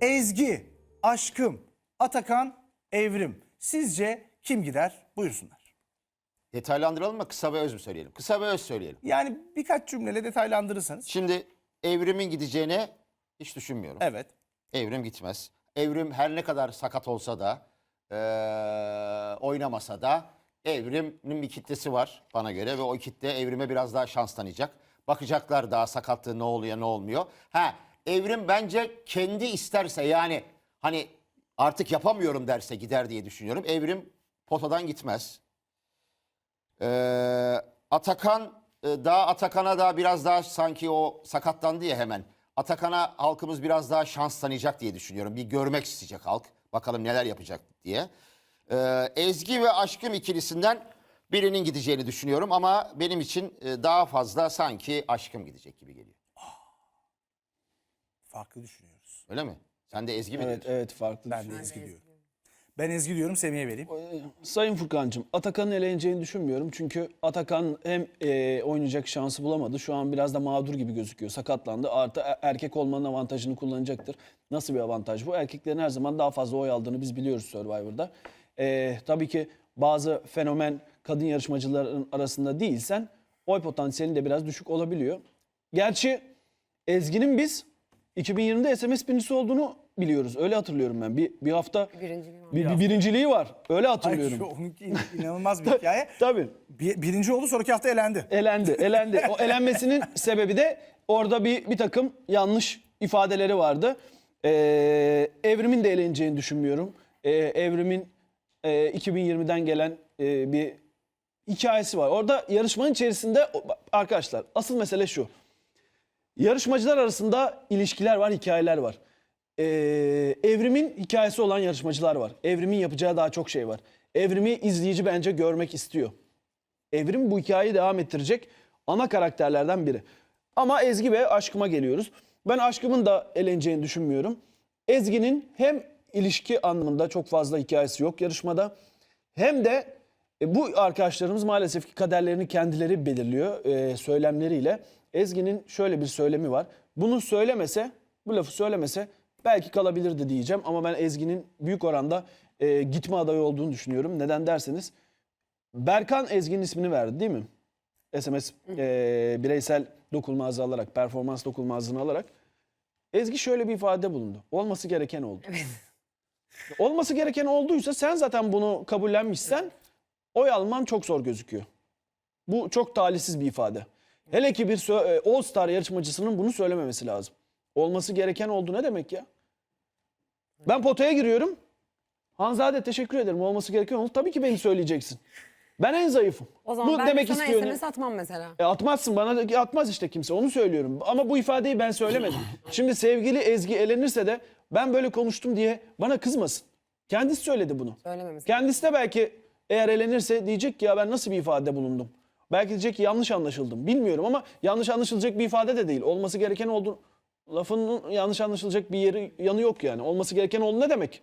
Ezgi, Aşkım, Atakan, Evrim. Sizce kim gider? Buyursunlar. Detaylandıralım mı kısa ve öz mü söyleyelim? Kısa ve öz söyleyelim. Yani birkaç cümleyle detaylandırırsanız. Şimdi evrimin gideceğine hiç düşünmüyorum. Evet. Evrim gitmez. Evrim her ne kadar sakat olsa da eee, oynamasa da evrimin bir kitlesi var bana göre ve o kitle evrime biraz daha şans tanıyacak. Bakacaklar daha sakatlığı ne oluyor ne olmuyor. Ha evrim bence kendi isterse yani hani artık yapamıyorum derse gider diye düşünüyorum. Evrim potadan gitmez. Ee, Atakan e, daha Atakan'a da biraz daha sanki o sakatlandı ya hemen. Atakan'a halkımız biraz daha şans tanıyacak diye düşünüyorum. Bir görmek isteyecek halk. Bakalım neler yapacak diye. Ee, Ezgi ve Aşkım ikilisinden birinin gideceğini düşünüyorum ama benim için e, daha fazla sanki Aşkım gidecek gibi geliyor. Farklı düşünüyoruz. Öyle mi? Sen de Ezgi mi Evet dedin? evet farklı. Ben de Ezgi diyorum. Ben Ezgi diyorum Semih'e vereyim. Sayın Furkan'cığım Atakan'ın eleneceğini düşünmüyorum. Çünkü Atakan hem e, oynayacak şansı bulamadı. Şu an biraz da mağdur gibi gözüküyor. Sakatlandı. Artı e- erkek olmanın avantajını kullanacaktır. Nasıl bir avantaj bu? Erkeklerin her zaman daha fazla oy aldığını biz biliyoruz Survivor'da. E, tabii ki bazı fenomen kadın yarışmacıların arasında değilsen oy potansiyelin de biraz düşük olabiliyor. Gerçi Ezgi'nin biz 2020'de SMS birincisi olduğunu biliyoruz. Öyle hatırlıyorum ben. Bir, bir hafta Birinciliği var. bir, bir birinciliği var. Öyle Ay, hatırlıyorum. şu, onunki in- inanılmaz bir hikaye. Tabii. Bir- birinci oldu sonraki hafta elendi. Elendi, elendi. O elenmesinin sebebi de orada bir bir takım yanlış ifadeleri vardı. Ee, evrimin de eleneceğini düşünmüyorum. Ee, evrimin e, 2020'den gelen e, bir hikayesi var. Orada yarışmanın içerisinde arkadaşlar asıl mesele şu. Yarışmacılar arasında ilişkiler var, hikayeler var. Ee, evrimin hikayesi olan yarışmacılar var. Evrimin yapacağı daha çok şey var. Evrimi izleyici bence görmek istiyor. Evrim bu hikayeyi devam ettirecek ana karakterlerden biri. Ama Ezgi ve Aşkım'a geliyoruz. Ben Aşkım'ın da eleneceğini düşünmüyorum. Ezgi'nin hem ilişki anlamında çok fazla hikayesi yok yarışmada. Hem de e, bu arkadaşlarımız maalesef ki kaderlerini kendileri belirliyor e, söylemleriyle. Ezgi'nin şöyle bir söylemi var. Bunu söylemese, bu lafı söylemese belki kalabilirdi diyeceğim. Ama ben Ezgi'nin büyük oranda e, gitme adayı olduğunu düşünüyorum. Neden derseniz Berkan Ezgi'nin ismini verdi değil mi? SMS e, bireysel dokunmazlığı alarak, performans dokunmazlığını alarak. Ezgi şöyle bir ifade bulundu. Olması gereken oldu. Olması gereken olduysa sen zaten bunu kabullenmişsen oy alman çok zor gözüküyor. Bu çok talihsiz bir ifade. Hele ki bir e, All Star yarışmacısının bunu söylememesi lazım. Olması gereken oldu ne demek ya? Ben potaya giriyorum. Hanzade teşekkür ederim. Olması gereken oldu. Tabii ki beni söyleyeceksin. Ben en zayıfım. O zaman bu ben demek sana istiyor. SMS atmam mesela. E atmazsın bana atmaz işte kimse onu söylüyorum. Ama bu ifadeyi ben söylemedim. Şimdi sevgili Ezgi elenirse de ben böyle konuştum diye bana kızmasın. Kendisi söyledi bunu. Söylememesi. Kendisi de belki eğer elenirse diyecek ki ya ben nasıl bir ifade bulundum. Belki diyecek ki yanlış anlaşıldım. Bilmiyorum ama yanlış anlaşılacak bir ifade de değil. Olması gereken oldu. Lafının yanlış anlaşılacak bir yeri yanı yok yani. Olması gereken oldu ne demek?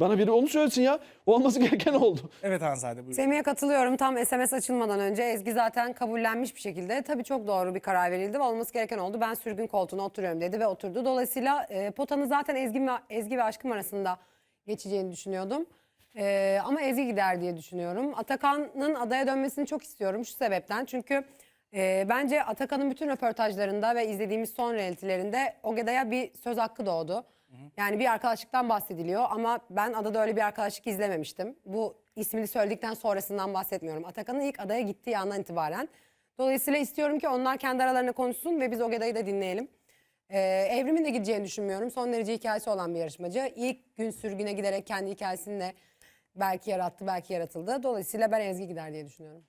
Bana biri onu söylesin ya. Olması gereken oldu. Evet Hanzade buyurun. Semih'e katılıyorum. Tam SMS açılmadan önce Ezgi zaten kabullenmiş bir şekilde. Tabii çok doğru bir karar verildi ve olması gereken oldu. Ben sürgün koltuğuna oturuyorum dedi ve oturdu. Dolayısıyla e, potanın zaten Ezgi, ve- Ezgi ve Aşkım arasında geçeceğini düşünüyordum. E, ama Ezgi gider diye düşünüyorum. Atakan'ın adaya dönmesini çok istiyorum şu sebepten. Çünkü e, bence Atakan'ın bütün röportajlarında ve izlediğimiz son reality'lerinde Ogeda'ya bir söz hakkı doğdu. Yani bir arkadaşlıktan bahsediliyor ama ben adada öyle bir arkadaşlık izlememiştim. Bu ismini söyledikten sonrasından bahsetmiyorum. Atakan'ın ilk adaya gittiği andan itibaren. Dolayısıyla istiyorum ki onlar kendi aralarında konuşsun ve biz Ogeda'yı da dinleyelim. Ee, Evrim'in de gideceğini düşünmüyorum. Son derece hikayesi olan bir yarışmacı. İlk gün sürgüne giderek kendi hikayesini de belki yarattı, belki yaratıldı. Dolayısıyla ben Ezgi gider diye düşünüyorum.